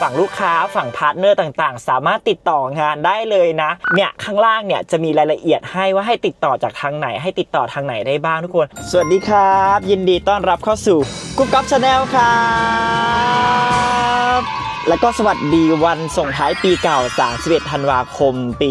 ฝั่งลูกค้าฝั่งพาร์ทเนอร์ต่างๆ สามารถติดต่องานได้เลยนะ เนี่ย ข้างล่างเนี่ยจะมีรายละเอียดให้ว่าให้ติดต่อจากทางไหน ให้ติดต่อทางไหนได้บ้างทุกคน สวัสดีครับ ยินดีต้อนรับเข้าสู่กุ๊กก๊อฟชาแนลครับ แล้วก็สวัสดีวันส่งท้ายปีเก่า 31 ธันวาคม ปี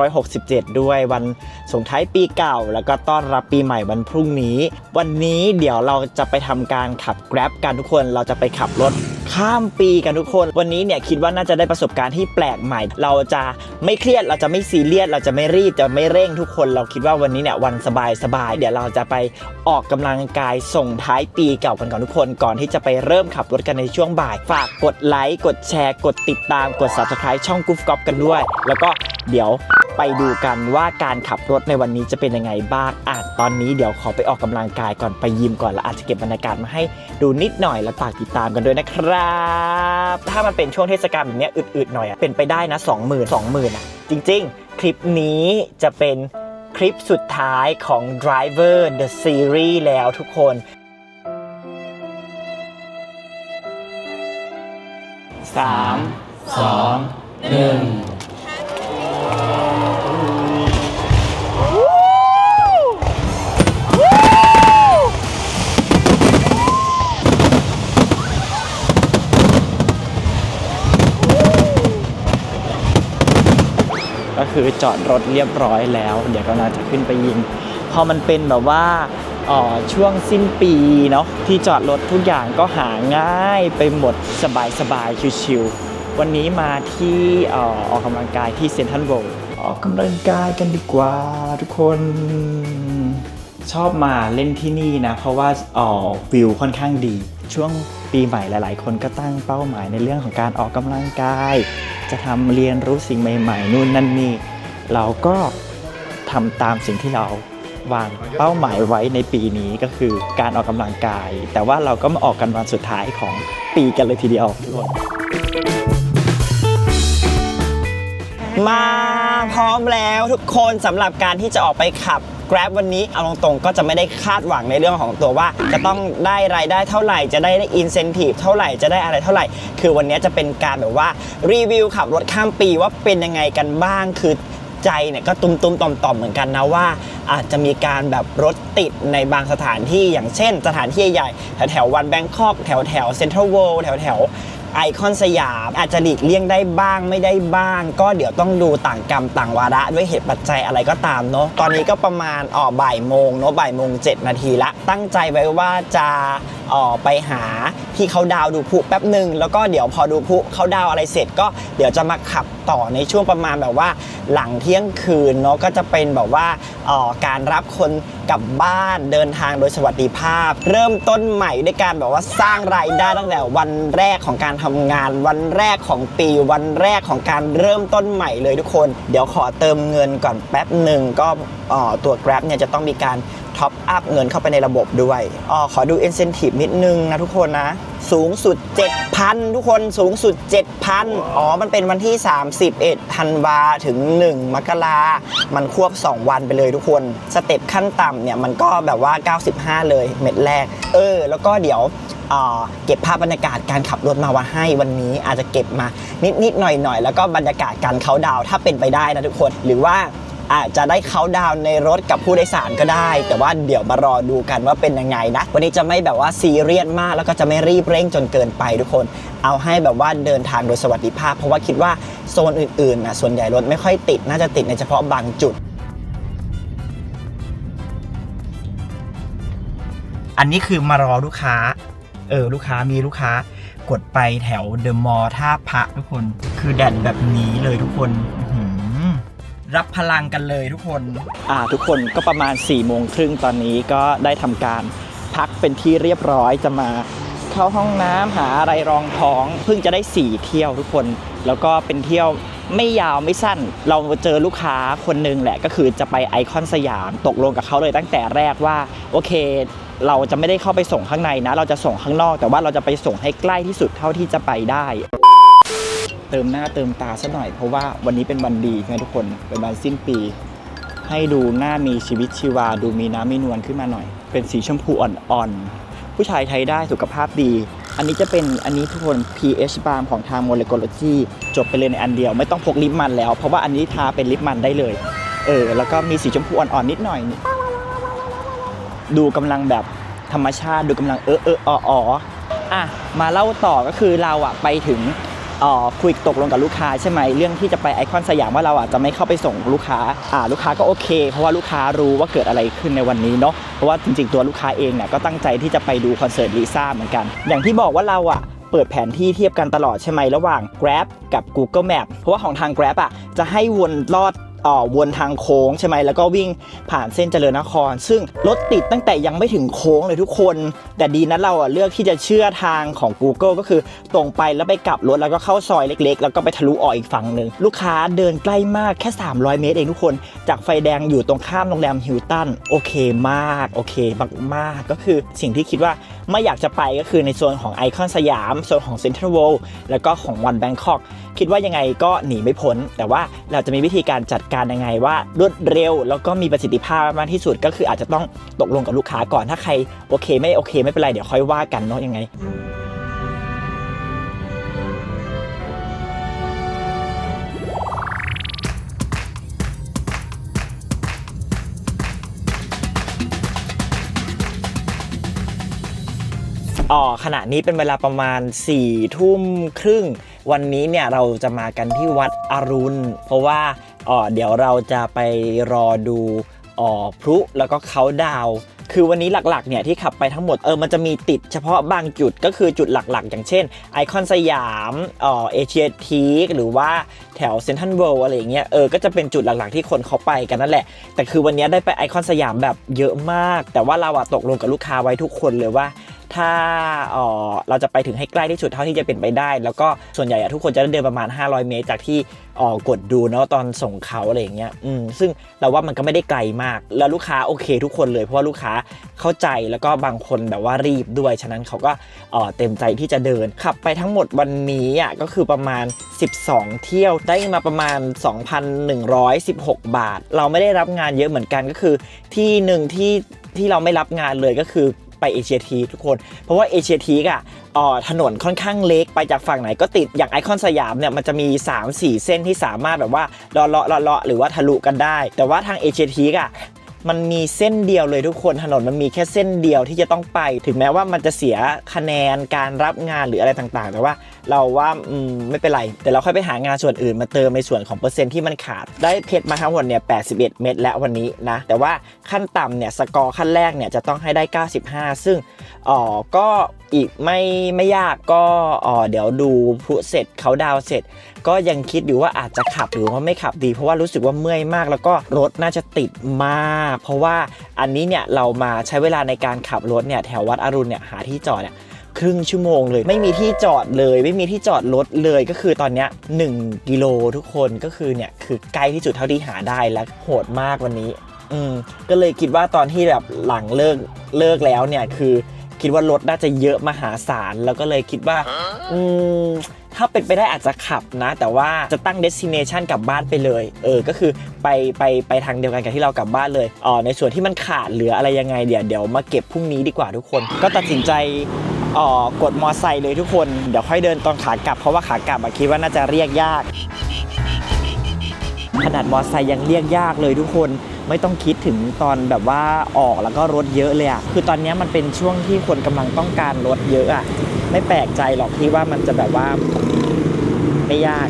2567 ด้วยวันส่งท้ายปีเก่า แล้วก็ต้อนรับปีใหม่วันพรุ่งนี้ วันนี้เดี๋ยวเราจะไปทำการขับ Grab กันทุกคน เราจะไปขับรถข้ามปีกันทุกคน วันนี้เนี่ยคิดว่าน่าจะได้ประสบการณ์ที่แปลกใหม่ เราจะไม่เครียด เราจะไม่ซีเรียส เราจะไม่รีบ จะไม่เร่งทุกคน เราคิดว่าวันนี้เนี่ยวันสบายสบาย เดี๋ยวเราจะไปออกกำลังกายส่งท้ายปีเก่ากันก่อนทุกคน ก่อนที่จะไปเริ่มขับรถกันในช่วงบ่าย ฝากกดไลค์ กดแชร์ กดติดตาม กด subscribe ช่องกูฟก๊อฟกันด้วย แล้วก็เดี๋ยวไปดูกันว่าการขับรถในวันนี้จะเป็นยังไงบ้างอะตอนนี้เดี๋ยวขอไปออกกำลังกายก่อนไปยิมก่อนแล้วอาจจะเก็บบรรยากาศมาให้ดูนิดหน่อยแล้วฝากติดตามกันด้วยนะครับ ถ้ามันเป็นช่วงเทศกาลแบบเนี้ยอึดๆหน่อยอะเป็นไปได้นะ 20,000 20,000อะจริง ๆ คลิปนี้จะเป็นคลิปสุดท้ายของ Driver The Series แล้วทุกคน สามสองหนึ่งก็คือจอดรถเรียบร้อยแล้ว เดี๋ยวก็น่าจะขึ้นไปยิง พอมันเป็นแบบว่า ช่วงสิ้นปีเนาะที่จอดรถทุกอย่างก็หาง่ายไปหมดสบายๆ ชิวๆวันนี้มาที่อออกกำลังกายที่เซนทรัลโวลด์ออกกำลังกายกันดีกว่าทุกคนชอบมาเล่นที่นี่นะ เพราะว่าเอ่อวิวค่อนข้างดี ช่วงปีใหม่หลาย ๆ คนก็ตั้งเป้าหมายในเรื่องของการออกกำลังกาย จะทำเรียนรู้สิ่งใหม่ ๆ นู่นนั่นนี่เราก็ทำตามสิ่งที่เรา วางเป้าหมายไว้ในปีนี้ก็คือการออกกำลังกาย แต่ว่าเราก็มาออกกันวันสุดท้ายของปีกันเลยทีเดียวทุกคน มาพร้อมแล้วทุกคนสำหรับการที่จะออกไปขับ Grab วันนี้เอาตรงๆก็จะไม่ได้คาดหวังในเรื่องของตัวว่า จะต้องได้รายได้เท่าไหร่ จะได้อินเซนティブเท่าไหร่จะได้อะไรเท่าไหร่ คือวันนี้จะเป็นการแบบว่ารีวิวขับรถข้ามปีว่าเป็นยังไงกันบ้างคือ ใจเนี่ยก็ตุ้มๆต่อมๆเหมือนกันนะว่า อาจจะมีการแบบรถติดในบางสถานที่อย่างเช่น สถานที่ใหญ่แถวแถววันแบงคอกแถวแถวเซ็นทรัลเวิลด์แถวแถวไอคอนสยามอาจจะหลีกเลี่ยงได้บ้างไม่ได้บ้าง ก็เดี๋ยวต้องดูต่างกรรมต่างวาระด้วยเหตุปัจจัยอะไรก็ตามเนาะตอนนี้ก็ประมาณอ๋อบ่ายโมงเนาะบ่ายโมงเจ็ดนาทีละตั้งใจไว้ว่าจะ ออไปหาที่เขาดาวดูพุแป๊บหนึ่งแล้วก็เดี๋ยวพอดูพุเขาดาวอะไรเสร็จก็เดี๋ยวจะมาขับต่อในช่วงประมาณแบบว่า หลังเที่ยงคืนเนาะก็จะเป็นแบบว่าออการรับคนกลับบ้านเดินทางโดยสวัสดิภาพ เริ่มต้นใหม่ด้วยการแบบว่าสร้างรายได้ตั้งแต่วันแรกของการทำงาน วันแรกของปีวันแรกของการเริ่มต้นใหม่เลยทุกคน เดี๋ยวขอเติมเงินก่อนแป๊บหนึ่งก็ตัว Grab เนี่ยจะต้องมีการ ท็อปอัพเงินเข้าไปในระบบด้วยอ๋อขอดู incentive นิดนึงนะทุกคนนะ สูงสุด 7,000 ทุกคนสูงสุด 7,000 อ๋อ มันเป็นวันที่ 31ธันวาถึง 1 มกรามันควบ 2 วันไปเลยทุกคน สเต็ปขั้นต่ำเนี่ย มันก็แบบว่า 95 เลยเม็ดแรก เออ แล้วก็เดี๋ยวเอ่อเก็บภาพบรรยากาศการขับรถมาว่าให้วันนี้อาจจะเก็บมานิดนิดๆหน่อยหน่อยๆ แล้วก็บรรยากาศการเขาดาวถ้าเป็นไปได้นะทุกคนหรือว่า อาจจะได้เขาดาวน์ในรถกับผู้โดยสารก็ได้ แต่ว่าเดี๋ยวมารอดูกันว่าเป็นยังไงนะ วันนี้จะไม่แบบว่าซีเรียสมาก แล้วก็จะไม่รีบเร่งจนเกินไปทุกคน เอาให้แบบว่าเดินทางโดยสวัสดิภาพ เพราะว่าคิดว่าโซนอื่นๆนะส่วนใหญ่รถไม่ค่อยติดน่าจะติดในเฉพาะบางจุดอันนี้คือมารอลูกค้า เออ ลูกค้ามีลูกค้ากดไปแถวเดอะมอลล์ท่าพระทุกคน คือแดดแบบนี้เลยทุกคน รับพลังกันเลยทุกคน อ่าทุกคนก็ประมาณ4ี่โมงครึ่งตอนนี้ก็ได้ทำการพักเป็นที่เรียบร้อยจะมาเข้าห้องน้ำหาอะไรรองท้อง เพิ่งจะได้ 4 เที่ยวทุกคน แล้วก็เป็นเที่ยวไม่ยาวไม่สั้น เราเจอลูกค้าคนหนึ่งแหละก็คือจะไปไอคอนสยามตกลงกับเขาเลยตั้งแต่แรกว่า โอเค เราจะไม่ได้เข้าไปส่งข้างในนะ เราจะส่งข้างนอก แต่ว่าเราจะไปส่งให้ใกล้ที่สุดเท่าที่จะไปได้ เติมหน้าเติมตาซะหน่อยเพราะว่าวันนี้เป็นวันดีใช่ไหมทุกคนเป็นวันสิ้นปี ให้ดูหน้ามีชีวิตชีวาดูมีน้ำมีนวลขึ้นมาหน่อย เป็นสีชมพูอ่อนๆ ผู้ชายใช้ได้สุขภาพดี อันนี้จะเป็นอันนี้ทุกคน pH balm ของทาง Molecology จบไปเลยในอันเดียว ไม่ต้องพกลิปมันแล้ว เพราะว่าอันนี้ทาเป็นลิปมันได้เลยเออแล้วก็มีสีชมพูอ่อนๆนิดหน่อย ดูกำลังแบบธรรมชาติดูกำลังเออเอออ๋ออ๋ออะมาเล่าต่อก็คือเราอะไปถึง คุยตกลงกับลูกค้าใช่ไหมเรื่องที่จะไปไอคอนสยามว่าเราอะจะไม่เข้าไปส่งลูกค้าอ่าลูกค้าก็โอเค เพราะว่าลูกค้ารู้ว่าเกิดอะไรขึ้นในวันนี้เนาะเพราะว่าจริงๆตัวลูกค้าเองเนี่ยก็ตั้งใจที่จะไปดูคอนเสิร์ตลิซ่าเหมือนกัน อย่างที่บอกว่าเราอะเปิดแผนที่เทียบกันตลอดใช่ไหมระหว่าง Grab กับ Google Map เพราะว่าของทาง Grab อะจะให้วนลอด เอ่อวนทางโค้งใช่ไหมแล้วก็วิ่งผ่านเส้นเจริญนคร ซึ่งรถติดตั้งแต่ยังไม่ถึงโค้งเลยทุกคน แต่ดีนะเราอะเลือกที่จะเชื่อทางของ Google ก็คือตรงไปแล้วไปกลับรถแล้วก็เข้าซอยเล็ก ๆ แล้วก็ไปทะลุออกอีกฝั่งหนึ่งลูกค้าเดินใกล้มากแค่ 300 เมตรเองทุกคน จากไฟแดงอยู่ตรงข้ามโรงแรมฮิลตันโอเคมากโอเคมากๆก็คือสิ่งที่คิดว่าไม่อยากจะไปก็คือในโซนของไอคอนสยามโซนของเซ็นทรัลเวิลด์แล้วก็ของวันแบงคอก คิดว่ายังไงก็หนีไม่พ้น แต่ว่าเราจะมีวิธีการจัดการยังไงว่ารวดเร็ว แล้วก็มีประสิทธิภาพมากที่สุดก็คืออาจจะต้องตกลงกับลูกค้าก่อนถ้าใครโอเคไม่โอเคไม่เป็นไรเดี๋ยวค่อยว่ากันเนาะยังไงอ๋อขณะนี้เป็นเวลาประมาณ4ี่ทุ่มครึ่ง วันนี้เนี่ยเราจะมากันที่วัดอรุณ เพราะว่าอ๋อเดี๋ยวเราจะไปรอดูอ๋อพลุแล้วก็เขาดาวคือวันนี้หลักๆเนี่ยที่ขับไปทั้งหมดเออมันจะมีติดเฉพาะบางจุดก็คือจุดหลักๆ อย่างเช่นไอคอนสยามอ๋อเอเชียทีคหรือว่าแถวเซนทรัลเวิลด์อะไรอย่างเงี้ยเออก็จะเป็นจุดหลักๆที่คนเขาไปกันนั่นแหละ แต่คือวันนี้ได้ไปไอคอนสยามแบบเยอะมาก แต่ว่าเราอะตกลงกับลูกค้าไว้ทุกคนเลยว่า ถ้าเออเราจะไปถึงให้ใกล้ที่สุดเท่าที่จะเป็นไปได้ แล้วก็ส่วนใหญ่ทุกคนจะเดินประมาณ 500 เมตร จากที่ออกดดูเนาะตอนส่งเขาอะไรอย่างเงี้ยอืมซึ่งเราว่ามันก็ไม่ได้ไกลมาก แล้วลูกค้าโอเคทุกคนเลยเพราะว่าลูกค้าเข้าใจแล้วก็บางคนแบบว่ารีบด้วย ฉะนั้นเขาก็เอ่อเต็มใจที่จะเดิน ขับไปทั้งหมดวันนี้อะก็คือประมาณ 12 เที่ยวได้มาประมาณ 2,116 บาท เราไม่ได้รับงานเยอะเหมือนกันก็คือที่หนึ่งที่ที่เราไม่รับงานเลยก็คือ ไปเอเชียทีทุกคน เพราะว่าเอเชียทีกอะถนนค่อนข้างเล็กไปจากฝั่งไหนก็ติดอย่างไอคอนสยามเนี่ยมันจะมี 3-4 เส้นที่สามารถแบบว่าเลาะเลาะเลาะหรือว่าทะลุกันได้ แต่ว่าทางเอเชียทีกอะ มันมีเส้นเดียวเลยทุกคนถนนมันมีแค่เส้นเดียวที่จะต้องไป ถึงแม้ว่ามันจะเสียคะแนนการรับงานหรืออะไรต่างๆ แต่ว่าเราว่าอืมไม่เป็นไร แต่เราค่อยไปหางานส่วนอื่นมาเติมในส่วนของเปอร์เซ็นต์ที่มันขาด ได้เพชรมาทั้งหมดเนี่ย 81 เม็ดแล้ววันนี้นะ แต่ว่าขั้นต่ำเนี่ย สกอร์ขั้นแรกเนี่ยจะต้องให้ได้ 95 ซึ่งอ๋อก็อีกไม่ไม่ยากก็อ๋อเดี๋ยวดูพลุเสร็จเขาดาวเสร็จ ก็ยังคิดอยู่ว่าอาจจะขับหรือว่าไม่ขับดี เพราะว่ารู้สึกว่าเมื่อยมาก แล้วก็รถน่าจะติดมาก เพราะว่าอันนี้เนี่ยเรามาใช้เวลาในการขับรถเนี่ยแถววัดอรุณเนี่ยหาที่จอดเนี่ยครึ่งชั่วโมงเลย ไม่มีที่จอดเลย ไม่มีที่จอดรถเลยก็คือตอนนี้1กิโลทุกคนก็คือเนี่ยคือใกล้ที่สุดเท่าที่หาได้และโหดมากวันนี้ อืมก็เลยคิดว่าตอนที่แบบหลังเลิกเลิกแล้วเนี่ยคือ คิดว่ารถน่าจะเยอะมหาศาลแล้วก็เลยคิดว่า อืมถ้าเป็นไปได้อาจจะขับนะ แต่ว่าจะตั้ง destination กลับบ้านไปเลย เออ ก็คือไปไปไปทางเดียวกันกับที่เรากลับบ้านเลยอ๋อในส่วนที่มันขาดเหลืออะไรยังไงเดี๋ยวเดี๋ยวมาเก็บพรุ่งนี้ดีกว่าทุกคน ก็ตัดสินใจอ๋อกดมอไซค์เลยทุกคน เดี๋ยวค่อยเดินตอนขากลับ เพราะว่าขากลับอะคิดว่าน่าจะเรียกยาก ขนาดมอไซค์ยังเรียกยากเลยทุกคน ไม่ต้องคิดถึงตอนแบบว่าออกแล้วก็รถเยอะเลยอะคือตอนนี้มันเป็นช่วงที่คนกำลังต้องการรถเยอะอะไม่แปลกใจหรอกที่ว่ามันจะแบบว่าไม่ยาก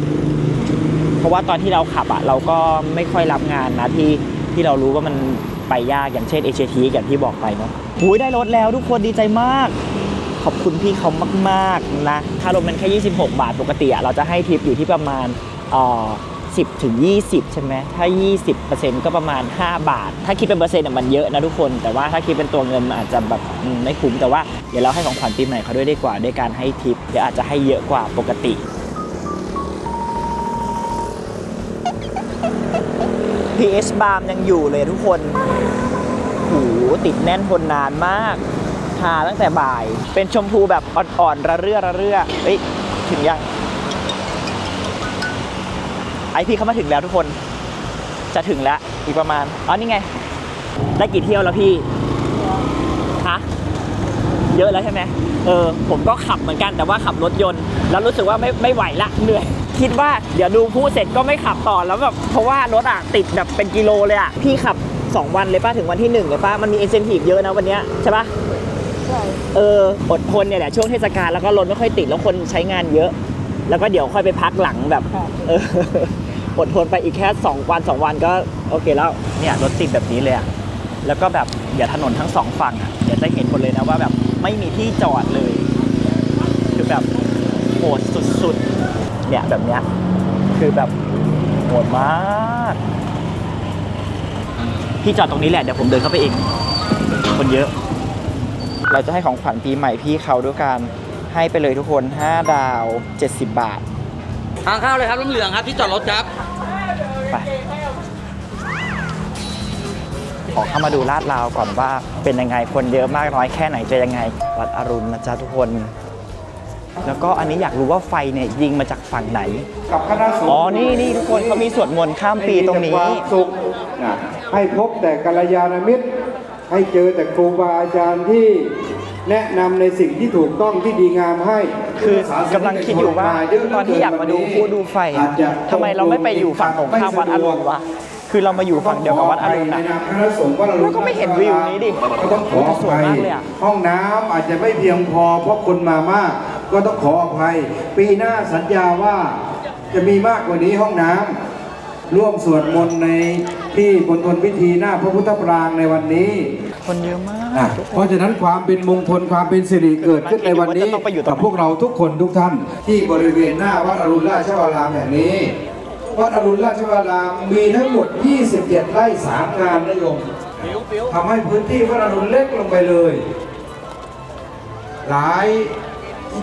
เพราะว่าตอนที่เราขับอะเราก็ไม่ค่อยรับงานนะที่ที่เรารู้ว่ามันไปยากอย่างเช่นเอเชียทีอย่างที่บอกไปเนาะหูยได้รถแล้วทุกคนดีใจมาก ขอบคุณพี่เขามาก ๆ นะค่ารถมันแค่ 26 บาทปกติอะเราจะให้ทิปอยู่ที่ประมาณอ่อ 10ถึง20 ใช่ไหมถ้า 20%ก็ประมาณ 5 บาท ถ้าคิดเป็นเปอร์เซ็นต์มันเยอะนะทุกคน แต่ว่าถ้าคิดเป็นตัวเงินมันอาจจะแบบไม่คุ้มแต่ว่าเดี๋ยวเราให้ของขวัญปีใหม่เขาด้วยดีกว่าด้วยการให้ทิปเดี๋ยวอาจจะให้เยอะกว่าปกติ PS บาร์มยังอยู่เลยทุกคนโหูติดแน่นทนนานมากทาตั้งแต่บ่าย เป็นชมพูแบบอ่อนๆระเรื่อระเรื่อเฮ้ยถึงยัง ไอพี่เขามาถึงแล้วทุกคน จะถึงแล้วอีกประมาณอ๋อนี่ไง ได้กี่เที่ยวแล้วพี่ฮะเยอะแล้วใช่ไหมเออผมก็ขับเหมือนกันแต่ว่าขับรถยนต์ แล้วรู้สึกว่าไม่ไม่ไหวละเหนื่อย คิดว่าเดี๋ยวดูผู้เสร็จก็ไม่ขับต่อแล้วแบบเพราะว่ารถอะติดแบบเป็นกิโลเลยอะพี่ขับ 2 วันเลยป้าถึงวันที่1เลยป้ามันมีเอเซนทีฟเยอะนะวันเนี้ยใช่ปะใช่เอออดทนเนี่ยแหละช่วงเทศกาลแล้วก็รถไม่ค่อยติดแล้วคนใช้งานเยอะ แล้วก็เดี๋ยวค่อยไปพักหลังแบบเออ อดทนไปอีกแค่ 2 วัน 2 วันก็โอเคแล้ว เนี่ยรถติดแบบนี้เลยอะแล้วก็แบบเดี๋ยวถนนทั้งสองฝั่งอะเดี๋ยวจะเห็นหมดเลยนะว่าแบบไม่มีที่จอดเลย คือแบบโหดสุดๆ เนี่ยแบบเนี้ยคือแบบโหดมากพี่จอดตรงนี้แหละเดี๋ยวผมเดินเข้าไปเองคนเยอะ เราจะให้ของขวัญปีใหม่พี่เขาด้วยการให้ไปเลยทุกคน 5 ดาว 70 บาท ทางเข้าเลยครับน้ำเหลืองครับที่จอดรถครับ ไปขอเข้ามาดูลาดราวก่อนว่าเป็นยังไงคนเยอะมากน้อยแค่ไหนจะยังไง วัดอรุณนะจ๊ะทุกคน แล้วก็อันนี้อยากรู้ว่าไฟเนี่ยยิงมาจากฝั่งไหน กับคณะสงฆ์อ๋อ นี่นี่ทุกคนเขามีสวดมนต์ข้ามปีตรงนี้ ให้มีแต่ความสุขนะให้พบแต่กัลยาณมิตร ให้เจอแต่ครูบาอาจารย์ที่ แนะนำในสิ่งที่ถูกต้องที่ดีงามให้ คือกำลังคิดอยู่ว่าตอนที่อยากมาดูผู้ดูไฟอาจจะทำไมเราไม่ไปอยู่ฝั่งตรงข้ามวัดอรุณวะคือเรามาอยู่ฝั่งเดียวกับวัดอรุณในนะนามคณะสงฆ์วัดอรุณแล้วก็ไม่เห็นวิวนี้ดิก็ต้องขออสวยภัยมากเลยอะห้องน้ำอาจจะไม่เพียงพอเพราะคนมามาก ก็ต้องขออภัย ปีหน้าสัญญาว่าจะมีมากกว่านี้ห้องน้ำร่วมสวดมนต์ใน ที่บนทนพิธีหน้าพระพุทธปรางในวันนี้ คนเยอะมากอะทุกคเพราะนฉะนั้นความเป็นมงคลความเป็นสิริเกิดขึ้นในวันนี้ว่าจะต้องไปอยู่ตรงไหนกับพวกเราทุกคนทุกท่าน ที่บริเวณหน้าวัดอรุณราชวรารามแห่งนี้ วัดอรุณราชวรารามมีทั้งหมด 27 ไร่3งานนะโยมทำให้พื้นที่วัดอรุณเล็กลงไปเลย หลาย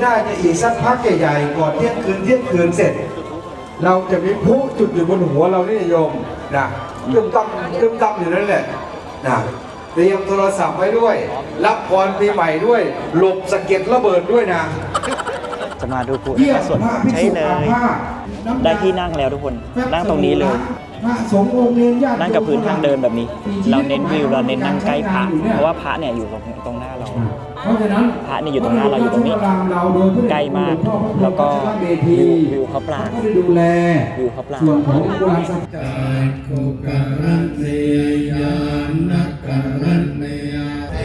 น่าจะอีกสักพักใหญ่ๆก่อนเที่ยงคืนเที่ยงคืนเสร็จ เราจะมีพลุจุดอยู่บนหัวเรานี่โยมนะ ตึมตั้มตึมตั้มอยู่นั่นแหละนะเตรียมโทรศัพท์ไว้ด้วย รับพรปีใหม่ด้วย หลบสะเก็ดระเบิดด้วยนะ จะมาดูผู้เยี่ยมส่วนพระภิกใช่ษุเลอายภาสน้ำได้ที่นั่งแล้วทุกคน นั่งตรงนี้เลยพระสงฆ์องค์เนรญาตินั่งกับพื้นทางเดินแบบนี้มีชีเราตเน้นวิวเราเน้นนั่งใกล้พระอยู่นี่ยเพราะว่าพระเนี่ยอยู่ตรงตรงหน้าเราเพราะฉะนั้นพระเนี่ยอยู่ตรงหน้าเราอยู่ตรงนี้ใกล้มาก แล้วก็วิววิวพระปรางก็ได้ดูแลวิวพระปรางส่วนของโบราณสถานกุกะรันเนยานักกะรันเนยเท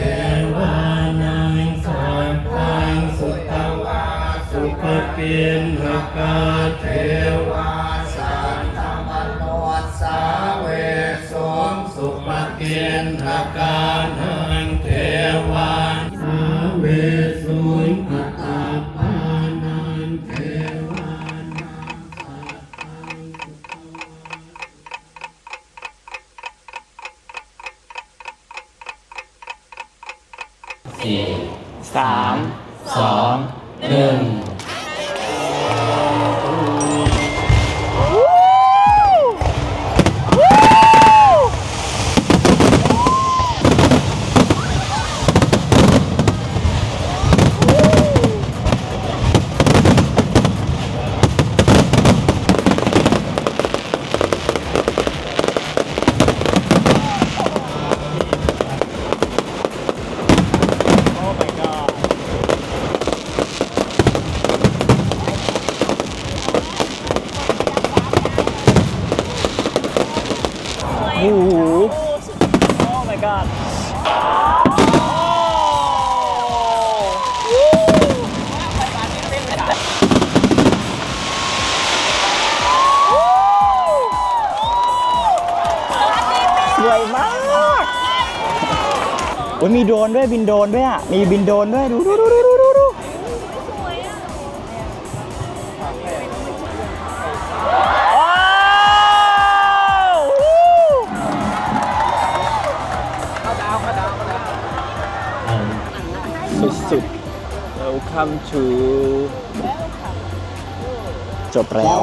วานังสัพพังสุตวาสุปปินรกาเทวาสันธมโนสาเวสงสุปปินรกานังเดรนด้วยบินโดนด้วยอะ มีบินโดนด้วย ดูดูดูดูดูดูสุดๆ Welcome to จบแล้ว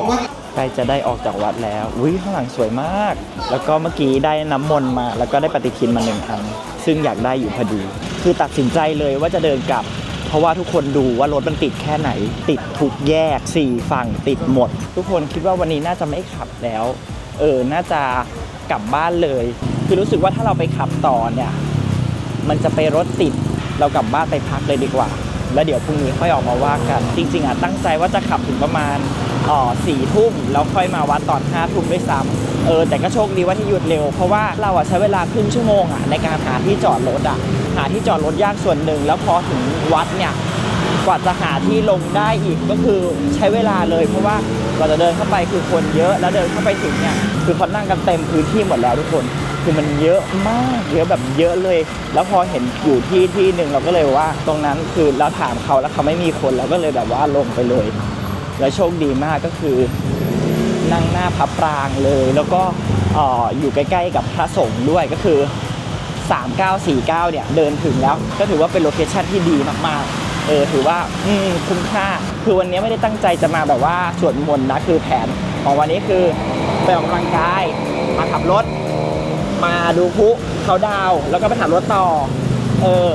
ใกล้จะได้ออกจากวัดแล้วอุ้ยข้างหลังสวยมาก แล้วก็เมื่อกี้ได้น้ำมนต์มา แล้วก็ได้ปฏิทินมาหนึ่งอันซึ่งอยากได้อยู่พอดี คือตัดสินใจเลยว่าจะเดินกลับ เพราะว่าทุกคนดูว่ารถมันติดแค่ไหน ติดทุกแยกสี่ฝั่งติดหมด ทุกคนคิดว่าวันนี้น่าจะไม่ขับแล้ว เออน่าจะกลับบ้านเลย คือรู้สึกว่าถ้าเราไปขับต่อเนี่ย มันจะไปรถติดเรากลับบ้านไปพักเลยดีกว่า แล้วเดี๋ยวพรุ่งนี้ค่อยออกมาว่ากัน จริง ๆอะตั้งใจว่าจะขับถึงประมาณอ๋อสี่ทุ่มแล้วค่อยมาวัดตอนห้าทุ่มด้วยซ้ำ เออแต่ก็โชคดีว่าที่หยุดเร็ว เพราะว่าเราอะใช้เวลาครึ่งชั่วโมงอะในการหาที่จอดรถอะหาที่จอดรถยากส่วนหนึ่ง แล้วพอถึงวัดเนี่ยกว่าจะหาที่ลงได้อีกก็คือใช้เวลาเลย เพราะว่ากว่าจะเดินเข้าไปคือคนเยอะแล้วเดินเข้าไปถึงเนี่ยคือเขานั่งกันเต็มพื้นที่หมดแล้วทุกคนคือมันเยอะมากเยอะแบบเยอะเลย แล้วพอเห็นอยู่ที่ที่หนึ่งเราก็เลยว่า ตรงนั้นคือเราถามเขาแล้วเขาไม่มีคนเราก็เลยแบบว่าลงไปเลย แล้วโชคดีมากก็คือ นั่งหน้าพับปรางเลย แล้วก็ออยู่ใกล้ๆกับพระสงฆ์ด้วยก็คือ 3949 เนี่ยเดินถึงแล้ว ก็ถือว่าเป็นโลเคชั่นที่ดีมากๆ เออถือว่าอืคุ้มค่า คือวันนี้ไม่ได้ตั้งใจจะมาแบบว่าสวดมนต์นะคือแผนของวันนี้คือไปออกกำลังกายมาขับรถ มาดูพุเขาดาว แล้วก็ไปขับรถต่อ เออ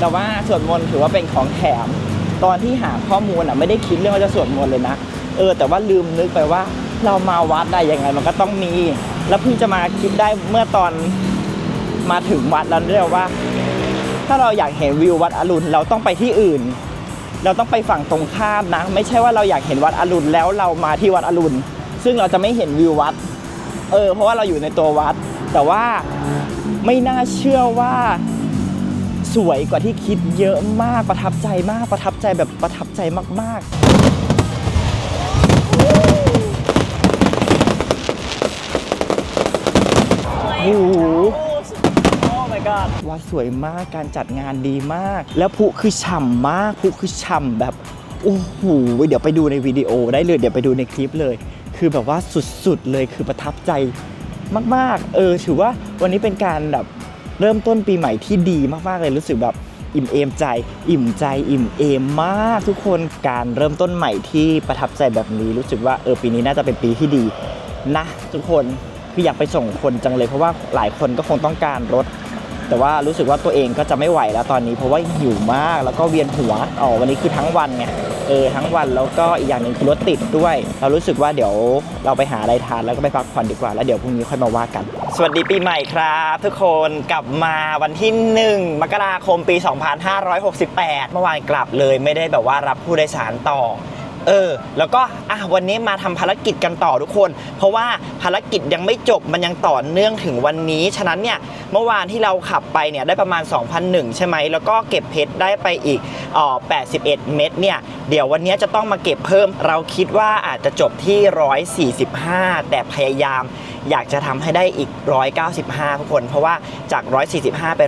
แต่ว่าสวดมนต์ถือว่าเป็นของแถม ตอนที่หาข้อมูลอะไม่ได้คิดเรื่องว่าจะสวดมนต์เลยนะ เออ แต่ว่าลืมนึกไปว่า เรามาวัดได้ยังไงมันก็ต้องมี แล้วเพิ่งจะมาคิดได้เมื่อตอนมาถึงวัดแล้วเรียกว่า ถ้าเราอยากเห็นวิววัดอรุณเราต้องไปที่อื่น เราต้องไปฝั่งตรงข้ามนะ ไม่ใช่ว่าเราอยากเห็นวัดอรุณแล้วเรามาที่วัดอรุณซึ่งเราจะไม่เห็นวิววัด เออ เพราะว่าเราอยู่ในตัววัด แต่ว่าไม่น่าเชื่อว่าสวยกว่าที่คิดเยอะมากประทับใจมากประทับใจแบบประทับใจมาก ๆ หโอ้ my god วัดสวยมากการจัดงานดีมาก แล้วพลุคือฉ่ำมากพลุคือฉ่ำแบบโอ้โหเดี๋ยวไปดูในวิดีโอได้เลย เดี๋ยวไปดูในคลิปเลย คือแบบว่าสุดๆเลยคือประทับใจมากๆ เออ ถือว่าวันนี้เป็นการแบบเริ่มต้นปีใหม่ที่ดีมากๆเลยรู้สึกแบบอิ่มเอมใจ อิ่มใจอิ่มเอมมากทุกคนการเริ่มต้นใหม่ที่ประทับใจแบบนี้รู้สึกว่าเออปีนี้น่าจะเป็นปีที่ดีนะทุกคน คืออยากไปส่งคนจังเลยเพราะว่าหลายคนก็คงต้องการรถ แต่ว่ารู้สึกว่าตัวเองก็จะไม่ไหวแล้วตอนนี้ เพราะว่าหิวมากแล้วก็เวียนหัวอ๋อวันนี้คือทั้งวันไงเออทั้งวันแล้วก็อีกอย่างหนึ่งคือรถติดด้วย เรารู้สึกว่าเดี๋ยวเราไปหาอะไรทานแล้วก็ไปพักผ่อนดีกว่าแล้วเดี๋ยวพรุ่งนี้ค่อยมาว่ากัน สวัสดีปีใหม่ครับ ทุกคนกลับมาวันที่ 1 มกราคมปี 2568 เมื่อวานกลับเลยไม่ได้แบบว่ารับผู้โดยสารต่อ เออ แล้วก็อะวันนี้มาทำภารกิจกันต่อทุกคน เพราะว่าภารกิจยังไม่จบมันยังต่อเนื่องถึงวันนี้ ฉะนั้นเนี่ยเมื่อวานที่เราขับไปเนี่ยได้ประมาณ 2,001 ใช่ไหม แล้วก็เก็บเพชรได้ไปอีกอ๋อ81 เม็ดเนี่ย เดี๋ยววันนี้จะต้องมาเก็บเพิ่ม เราคิดว่าอาจจะจบที่ 145 แต่พยายามอยากจะทำให้ได้อีก 195 ทุกคน เพราะว่าจาก 145 ไป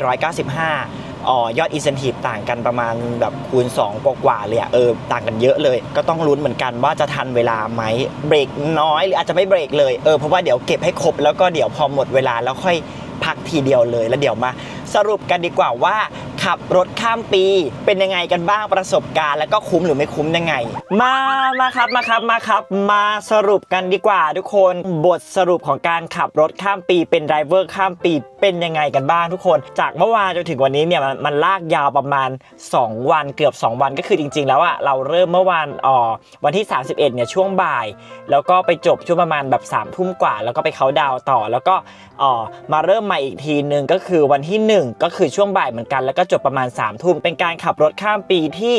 195 อ๋อยอดอินเซนティブต่างกันประมาณแบบคูณ 2 กว่าๆเลยอะเออ ต่างกันเยอะเลย ก็ต้องลุ้นเหมือนกันว่าจะทันเวลาไหมเบรกน้อยหรืออาจจะไม่เบรกเลย เออ เพราะว่าเดี๋ยวเก็บให้ครบแล้วก็เดี๋ยวพอหมดเวลาแล้วค่อยพักทีเดียวเลย แล้วเดี๋ยวมาสรุปกันดีกว่าว่า ขับรถข้ามปี เป็นยังไงกันบ้างประสบการณ์ แล้วก็คุ้มหรือไม่คุ้มยังไง มามาครับมาครับมาครับ มาสรุปกันดีกว่า ทุกคนบทสรุปของการขับรถข้ามปี เป็นไดรเวอร์ข้ามปีเป็นยังไงกันบ้างทุกคน จากเมื่อวานจนถึงวันนี้เนี่ยมันมันลากยาวประมาณ 2 วันเกือบ 2 วันก็คือจริง ๆ แล้วอะเราเริ่มเมื่อวานอ๋อวันที่ 31เนี่ยช่วงบ่าย แล้วก็ไปจบช่วงประมาณแบบ3ามทุ่มกว่า แล้วก็ไปเขาดาวต่อแล้วก็อ๋อมาเริ่มใหม่อีกทีหนึ่งก็คือวันที่ 1 ก็คือช่วงบ่ายเหมือนกันแล้วก็จบประมาณ3ามทุ่มเป็นการขับรถข้ามปีที่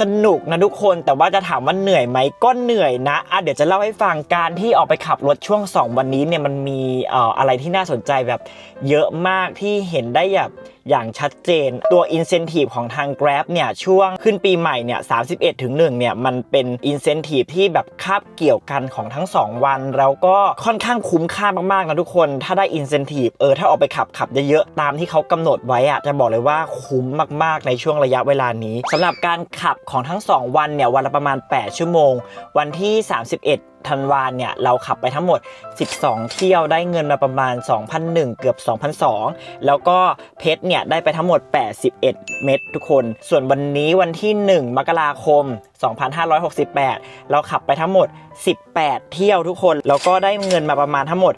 สนุกนะทุกคนแต่ว่าจะถามว่าเหนื่อยไหมก็เหนื่อยนะอะเดี๋ยวจะเล่าให้ฟังการที่ออกไปขับรถช่วง 2 วันนี้เนี่ยมันมีเอ่ออะไรที่น่าสนใจแบบเยอะมากที่เห็นได้แบบอย่างชัดเจน ตัว incentive ของทาง Grab เนี่ยช่วงขึ้นปีใหม่เนี่ย31ถึง1เนี่ยมันเป็น incentive ที่แบบคาบเกี่ยวกันของทั้ง 2 วัน แล้วก็ค่อนข้างคุ้มค่ามาก ๆ นะทุกคน ถ้าได้ incentive เออถ้าออกไปขับขับเยอะ ๆ ตามที่เขากำหนดไว้อะจะบอกเลยว่าคุ้มมาก ๆ ในช่วงระยะเวลานี้สำหรับการขับของทั้ง 2 วันเนี่ยวันละประมาณ 8 ชั่วโมง วันที่ 31 ธันวาเนี่ยเราขับไปทั้งหมด 12 เที่ยวได้เงินมาประมาณ 2,001 เกือบ 2,002 แล้วก็เพชรเนี่ยได้ไปทั้งหมด 81 เม็ดทุกคน ส่วนวันนี้วันที่ 1 มกราคม 2568 เราขับไปทั้งหมด 18 เที่ยวทุกคน แล้วก็ได้เงินมาประมาณทั้งหมด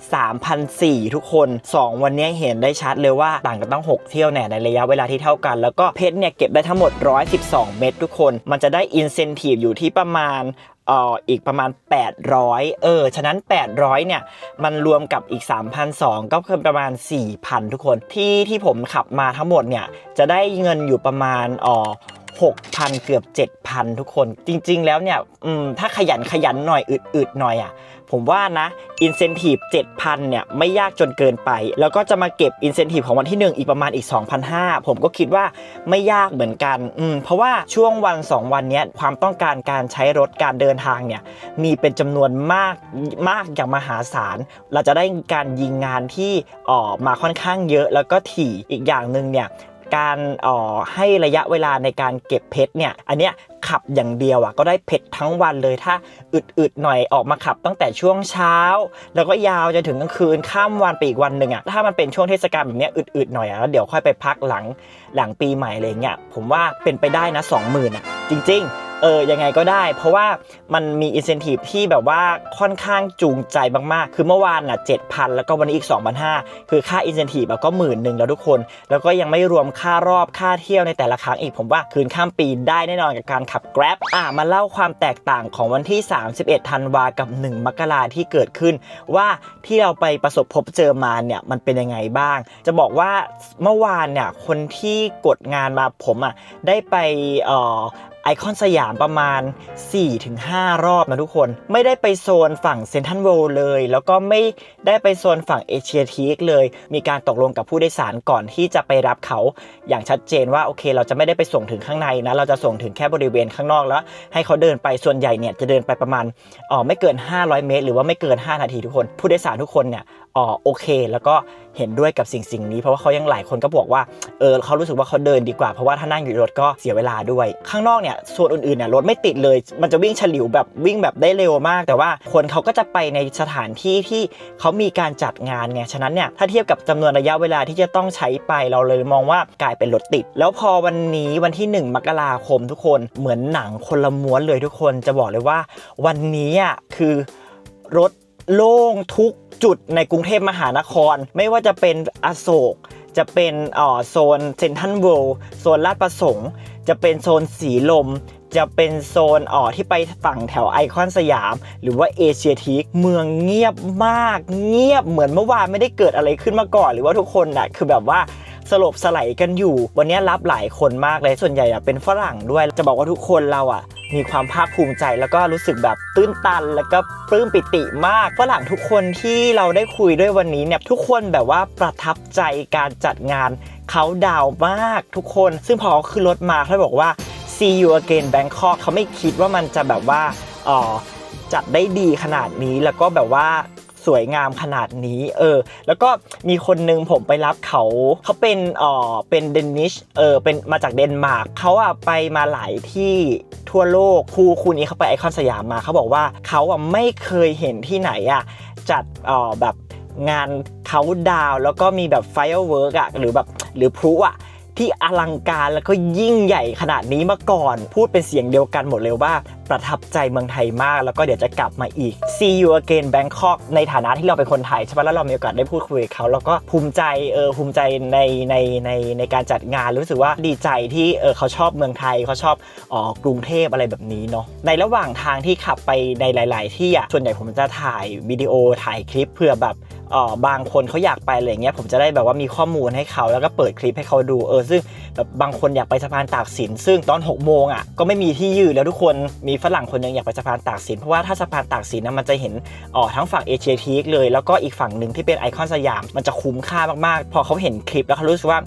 3,004ทุกคน 2 วันนี้เห็นได้ชัดเลยว่าต่างกันต้อง 6 เที่ยวแน่ในระยะเวลาที่เท่ากัน แล้วก็เพชรเนี่ยเก็บได้ทั้งหมด 112 เม็ดทุกคน มันจะได้อินเซนティブอยู่ที่ประมาณ เ อออีกประมาณ 800 เออ ฉะนั้น 800 เนี่ย มันรวมกับอีก 3,200 ก็คือประมาณ 4,000 ทุกคน ที่ที่ผมขับมาทั้งหมดเนี่ย จะได้เงินอยู่ประมาณอ๋อ6,000 เกือบ 7,000 ทุกคน จริง ๆ แล้วเนี่ย อืม ถ้าขยันขยันหน่อย อึดๆ หน่อยอะ ผมว่านะอินเซนティブ7,000 เนี่ย ไม่ยากจนเกินไป แล้วก็จะมาเก็บอินเซนティブของวันที่ 1 อีกประมาณอีก 2,500 ผมก็คิดว่าไม่ยากเหมือนกันอืมเพราะว่าช่วงวัน 2 วันเนี้ยความต้องการการใช้รถการเดินทางเนี่ย มีเป็นจำนวนมากมากอย่างมหาศาล เราจะได้การยิงงานที่ออกมาค่อนข้างเยอะแล้วก็ถี่อีกอย่างหนึ่งเนี่ย การออให้ระยะเวลาในการเก็บเพชรเนี่ยอันเนี้ยขับอย่างเดียวอะก็ได้เพชรทั้งวันเลยถ้าอึดๆหน่อยออกมาขับตั้งแต่ช่วงเช้า แล้วก็ยาวจนถึงกลางคืนข้ามวันไปอีกวันหนึ่งอะถ้ามันเป็นช่วงเทศกาลแบบเนี้ยอึดๆหน่อยอะแล้วเดี๋ยวค่อยไปพักหลังหลังปีใหม่อะไรเงี้ยผมว่าเป็นไปได้นะ20,000อะจริง ๆ เออยังไงก็ได้ เพราะว่ามันมีอินเซนティブที่แบบว่าค่อนข้างจูงใจมากๆ คือเมื่อวานอ่ะ7,000 แล้วก็วันนี้อีก 2,500 คือค่าอินเซนティブก็หมื่นหนึ่งแล้วทุกคน แล้วก็ยังไม่รวมค่ารอบค่าเที่ยวในแต่ละครั้งอีกผมว่าคืนข้ามปีได้แน่นอนกับการขับ Grab อ่ะมาเล่าความแตกต่างของวันที่ 31 ธันวากับ 1 มกราที่เกิดขึ้น ว่าที่เราไปประสบพบเจอมาเนี่ยมันเป็นยังไงบ้าง จะบอกว่าเมื่อวานเนี่ยคนที่กดงานมาผมอ่ะได้ไปเอ่อ ไอคอนสยามประมาณ 4-5 รอบนะทุกคน ไม่ได้ไปโซนฝั่งเซนทันเวลเลย แล้วก็ไม่ได้ไปโซนฝั่งเอเชียทีกเลย มีการตกลงกับผู้โดยสารก่อนที่จะไปรับเขาอย่างชัดเจนว่าโอเค เราจะไม่ได้ไปส่งถึงข้างในนะ เราจะส่งถึงแค่บริเวณข้างนอกแล้ว ให้เขาเดินไปส่วนใหญ่เนี่ยจะเดินไปประมาณอ๋อไม่เกิน 500 เมตร หรือว่าไม่เกิน 5 นาทีทุกคน ผู้โดยสารทุกคนเนี่ย อ๋อโอเค แล้วก็เห็นด้วยกับสิ่งสิ่งนี้ เพราะว่าเขายังหลายคนก็บอกว่าเออเขารู้สึกว่าเขาเดินดีกว่าเพราะว่าถ้านั่งอยู่รถก็เสียเวลาด้วย ข้างนอกเนี่ยส่วนอื่นๆเนี่ยรถไม่ติดเลย มันจะวิ่งฉลิวแบบวิ่งแบบได้เร็วมาก แต่ว่าคนเขาก็จะไปในสถานที่ที่เขามีการจัดงานไงฉะนั้นเนี่ยถ้าเทียบกับจำนวนระยะเวลาที่จะต้องใช้ไปเราเลยมองว่ากลายเป็นรถติด แล้วพอวันนี้วันที่ 1 มกราคมทุกคนเหมือนหนังคนละม้วนเลยทุกคนจะบอกเลยว่า วันนี้อะคือรถ โล่งทุกจุดในกรุงเทพมหานคร ไม่ว่าจะเป็นอโศก จะเป็นอ่อโซนเซนทันเวิลด์โซนลาดประสงค์ จะเป็นโซนสีลม จะเป็นโซนอ่อที่ไปฝั่งแถวไอคอนสยาม หรือว่าเอเชียทีคเมืองเงียบมาก เงียบเหมือนเมื่อวานไม่ได้เกิดอะไรขึ้นมาก่อน หรือว่าทุกคนน่ะคือแบบว่า สลบสไลกันอยู่ วันนี้รับหลายคนมากเลยส่วนใหญ่อะเป็นฝรั่งด้วย จะบอกว่าทุกคนเราอะมีความภาคภูมิใจแล้วก็รู้สึกแบบตื้นตัน แล้วก็ปลื้มปิติมากฝรั่งทุกคนที่เราได้คุยด้วยวันนี้เนี่ยทุกคนแบบว่าประทับใจการจัดงานเขาดาวมากทุกคน ซึ่งพอเขาขึ้นรถมาเขาบอกว่า see you again Bangkok เขาไม่คิดว่ามันจะแบบว่าเออจัดได้ดีขนาดนี้แล้วก็แบบว่า สวยงามขนาดนี้เออแล้วก็มีคนนึงผมไปรับเขาเขาเป็นเออเป็นเดนิชเออเป็นมาจากเดนมาร์กเขาอะไปมาหลายที่ทั่วโลกครูคูนี้เขาไปไอคอนสยามมาเขาบอกว่าเขาอะไม่เคยเห็นที่ไหนอะจัดเออแบบงานเขาดาวแล้วก็มีแบบไฟเวิร์กอะหรือแบบหรือพลุอะ ที่อลังการแล้วก็ยิ่งใหญ่ขนาดนี้มาก่อน พูดเป็นเสียงเดียวกันหมดเลยว่า ประทับใจเมืองไทยมาก แล้วก็เดี๋ยวจะกลับมาอีก See you again Bangkok ในฐานะที่เราเป็นคนไทยใช่ไหมแล้วเรามีโอกาสได้พูดคุยกับเขาแล้วก็ภูมิใจเออภูมิใจในในในในการจัดงานรู้สึกว่าดีใจที่เออเขาชอบเมืองไทยเขาชอบอ๋อกรุงเทพอะไรแบบนี้เนาะในระหว่างทางที่ขับไปในหลาย ๆ ที่อะส่วนใหญ่ผมจะถ่ายวิดีโอถ่ายคลิปเพื่อแบบ บางคนเขาอยากไปอะไรเงี้ยผมจะได้แบบว่ามีข้อมูลให้เขาแล้วก็เปิดคลิปให้เขาดูเออซึ่งแบบบางคนอยากไปสะพานตากสิน ซึ่งตอน6กโมงอะก็ไม่มีที่ยืนแล้วทุกคนมีฝรั่งคนหนึงอยากไปสะพานตากสิน เพราะว่าถ้าสะพานตากสินนะมันจะเห็นอ๋อทั้งฝั่งเอเชียทีกเลย แล้วก็อีกฝั่งหนึ่งที่เป็นไอคอนสยามมันจะคุ้มค่ามากๆ พอเขาเห็นคลิปแล้วเขารู้สึกว่า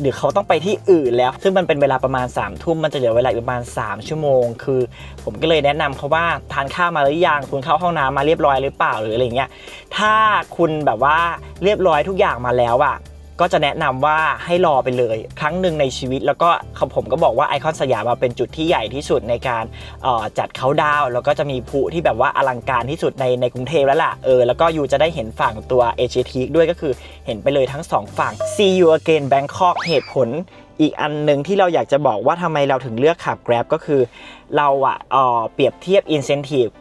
หรือเขาต้องไปที่อื่นแล้ว ซึ่งมันเป็นเวลาประมาณ3ามทุ่มมันจะเหลือเวลาประมาณ 3 ชั่วโมง คือ ผมก็เลยแนะนำเขาว่าทานข้าวมาหรือยังคุณเข้าห้องน้ำมาเรียบร้อยหรือเปล่าหรืออะไรเงี้ยถ้าคุณแบบว่าเรียบร้อยทุกอย่างมาแล้วอะ ก็จะแนะนำว่าให้รอไปเลย ครั้งหนึ่งในชีวิต แล้วก็เขาผมก็บอกว่าไอคอนสยามมาเป็นจุดที่ใหญ่ที่สุดในการออจัดเขาดาวแล้วก็จะมีผู้ที่แบบว่าอลังการที่สุดในในกรุงเทพแล้วล่ะเออแล้วก็ยูจะได้เห็นฝั่งตัวเอเชียทีกด้วยก็คือเห็นไปเลยทั้งสองฝั่ง See you again Bangkok เหตุผล อีกอันหนึ่งที่เราอยากจะบอกว่าทำไมเราถึงเลือกขับ Grab ก็คือ เราอะเอ่อเปรียบเทียบ Incentive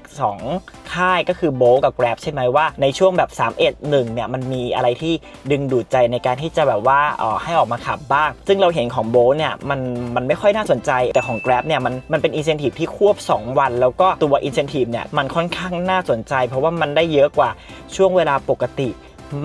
2 ค่ายก็คือ b o l กับ Grab ใช่ไหมว่าในช่วงแบบ 3 1 1เนี่ยมันมีอะไรที่ดึงดูดใจในการที่จะแบบว่าเออให้ออกมาขับบ้าง ซึ่งเราเห็นของ b o l เนี่ยมันมันไม่ค่อยน่าสนใจ แต่ของ Grab เนี่ยมันมันเป็น Incentive ที่ควบ 2 วัน แล้วก็ตัว Incentive เนี่ยมันค่อนข้างน่าสนใจ เพราะว่ามันได้เยอะกว่าช่วงเวลาปกติ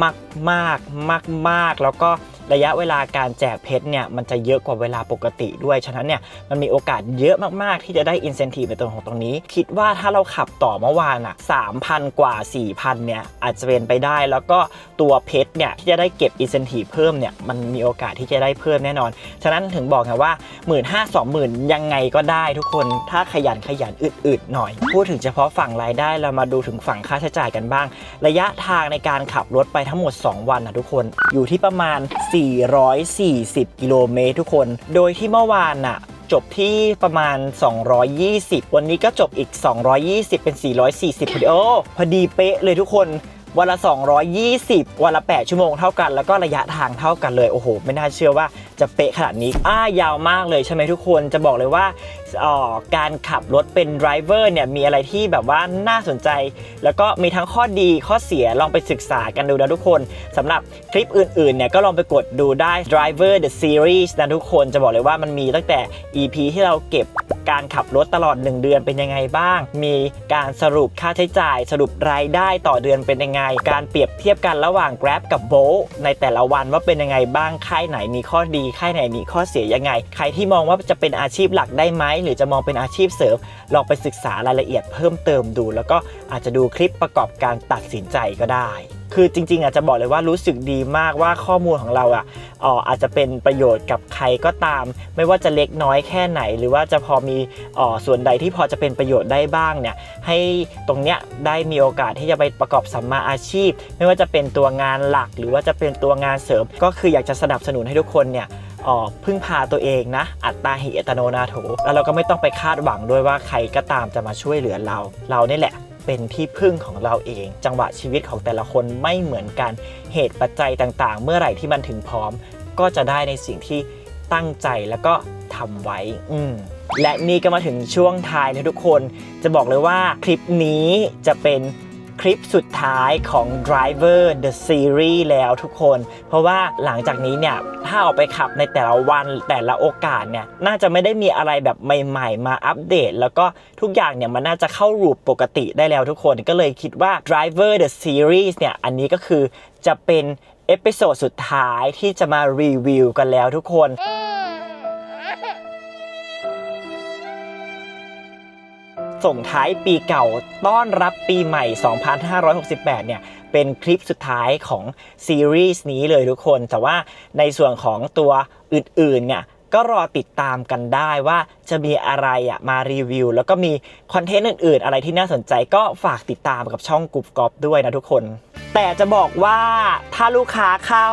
มากมากมากมากแล้วก็ ระยะเวลาการแจกเพชรเนี่ยมันจะเยอะกว่าเวลาปกติด้วย ฉะนั้นเนี่ยมันมีโอกาสเยอะมากๆ ที่จะได้ incentive ในตัวของตรงนี้ คิดว่าถ้าเราขับต่อเมื่อวานอะ3,000กว่า 4,000เนี่ยอาจจะเป็นไปได้ แล้วก็ตัวเพชรเนี่ยที่จะได้เก็บ incentive เพิ่มเนี่ยมันมีโอกาสที่จะได้เพิ่มแน่นอน ฉะนั้นถึงบอกไงว่า 1 5 0 0 0 20,000ยังไงก็ได้ทุกคนถ้าขยันขยันอึดๆหน่อย พูดถึงเฉพาะฝั่งรายได้เรามาดูถึงฝั่งค่าใช้จ่ายกันบ้าง ระยะทางในการขับรถไปทั้งหมด 2 วันนะทุกคนอยู่ที่ประมาณ440 กิโลเมตรทุกคน โดยที่เมื่อวานน่ะจบที่ประมาณ 220 วันนี้ก็จบอีก 220 เป็น 440 พอดีโอ้พอดีเป๊ะเลยทุกคนวันละ 220 วันละ 8 ชั่วโมงเท่ากัน แล้วก็ระยะทางเท่ากันเลย โอ้โห ไม่น่าเชื่อว่าจะเป๊ะขนาดนี้ อ้ายาวมากเลยใช่ไหมทุกคน จะบอกเลยว่า การขับรถเป็นไดรเวอร์เนี่ยมีอะไรที่แบบว่าน่าสนใจ แล้วก็มีทั้งข้อดีข้อเสียลองไปศึกษากันดูนะทุกคนสำหรับคลิปอื่นๆเนี่ยก็ลองไปกดดูได้ Driver the Series นะทุกคนจะบอกเลยว่ามันมีตั้งแต่ EP ที่เราเก็บการขับรถตลอด 1 เดือนเป็นยังไงบ้าง มีการสรุปค่าใช้จ่าย สรุปรายได้ต่อเดือนเป็นยังไง การเปรียบเทียบกันระหว่าง Grab กับ Bolt ในแต่ละวันว่าเป็นยังไงบ้างค่ายไหนมีข้อดีค่ายไหนมีข้อเสียยังไง ใครที่มองว่าจะเป็นอาชีพหลักได้ไหมหรือจะมองเป็นอาชีพเสริมลองไปศึกษารายละเอียดเพิ่มเติมดู แล้วก็อาจจะดูคลิปประกอบการตัดสินใจก็ได้คือจริงๆอาจจะบอกเลยว่ารู้สึกดีมากว่าข้อมูลของเราอะอ่ออาจจะเป็นประโยชน์กับใครก็ตาม ไม่ว่าจะเล็กน้อยแค่ไหน หรือว่าจะพอมีอ่อส่วนใดที่พอจะเป็นประโยชน์ได้บ้างเนี่ยให้ตรงเนี้ยได้มีโอกาสที่จะไปประกอบสัมมาอาชีพ ไม่ว่าจะเป็นตัวงานหลัก หรือว่าจะเป็นตัวงานเสริม ก็คืออยากจะสนับสนุนให้ทุกคนเนี่ย พึ่งพาตัวเองนะ อัตตาหิอัตโนนาโถแล้วเราก็ไม่ต้องไปคาดหวังด้วยว่าใครก็ตามจะมาช่วยเหลือเรา เรานี่แหละเป็นที่พึ่งของเราเอง จังหวะชีวิตของแต่ละคนไม่เหมือนกันเหตุปัจจัยต่างๆ เมื่อไหร่ที่มันถึงพร้อม ก็จะได้ในสิ่งที่ตั้งใจแล้วก็ทำไว้ อืมและนี่ก็มาถึงช่วงท้ายนะทุกคน จะบอกเลยว่าคลิปนี้จะเป็น คลิปสุดท้ายของ Driver The Series แล้วทุกคน เพราะว่าหลังจากนี้เนี่ย ถ้าออกไปขับในแต่ละวันแต่ละโอกาสเนี่ย น่าจะไม่ได้มีอะไรแบบใหม่ ๆ มาอัปเดต แล้วก็ทุกอย่างเนี่ยมันน่าจะเข้ารูปปกติได้แล้วทุกคนก็เลยคิดว่า Driver The Series เนี่ย อันนี้ก็คือจะเป็นเอพิโซดสุดท้ายที่จะมารีวิวกันแล้วทุกคน ส่งท้ายปีเก่าต้อนรับปีใหม่ 2568 เนี่ย เป็นคลิปสุดท้ายของซีรีส์นี้เลยทุกคน แต่ว่าในส่วนของตัวอื่นๆ เนี่ยก็รอติดตามกันได้ว่าจะมีอะไรอะมารีวิว แล้วก็มีคอนเทนต์อื่นๆ อะไรที่น่าสนใจก็ฝากติดตามกับช่องกรุบกอบด้วยนะทุกคน แต่จะบอกว่าถ้าลูกค้าเข้า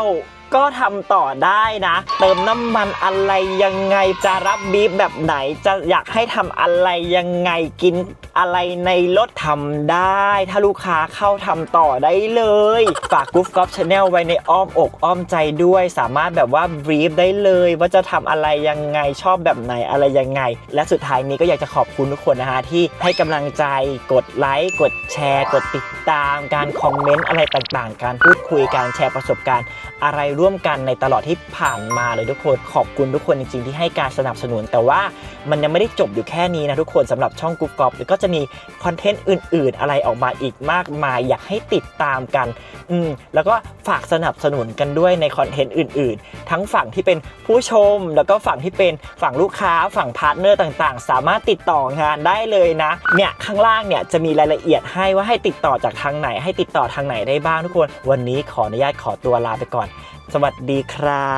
ก็ทำต่อได้นะ เติมน้ำมันอะไรยังไงจะรับบีฟแบบไหน จะอยากให้ทำอะไรยังไงกินอะไรในรถทำได้ ถ้าลูกค้าเข้าทำต่อได้เลย ฝากกูฟกอฟชาแนลไว้ในอ้อมอกอ้อมใจด้วย สามารถแบบว่าบีฟได้เลย ว่าจะทำอะไรยังไงชอบแบบไหนอะไรยังไง และสุดท้ายนี้ก็อยากจะขอบคุณทุกคนนะฮะที่ให้กำลังใจกดไลค์กดแชร์ กดติดตามการคอมเมนต์อะไรต่างๆ การพูดคุยการแชร์ประสบการณ์อะไรร่วมกันในตลอดที่ผ่านมาเลยทุกคนขอบคุณทุกคนจริงๆที่ให้การสนับสนุน แต่ว่ามันยังไม่ได้จบอยู่แค่นี้นะทุกคนสำหรับช่องกรุ๊ปกอบก็จะมีคอนเทนต์อื่น ๆ อะไรออกมาอีกมากมายอยากให้ติดตามกันอืมแล้วก็ฝากสนับสนุนกันด้วยในคอนเทนต์อื่น ๆ ทั้งฝั่งที่เป็นผู้ชม แล้วก็ฝั่งที่เป็นฝั่งลูกค้าฝั่งพาร์ทเนอร์ต่างๆ สามารถติดต่องานได้เลยนะเนี่ยข้างล่างเนี่ยจะมีรายละเอียดให้ว่าให้ติดต่อจากทางไหน ให้ติดต่อทางไหนได้บ้างทุกคน วันนี้ขออนุญาตขอตัวลาไปก่อนสวัสดีครั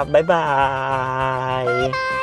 บ บ๊ายบาย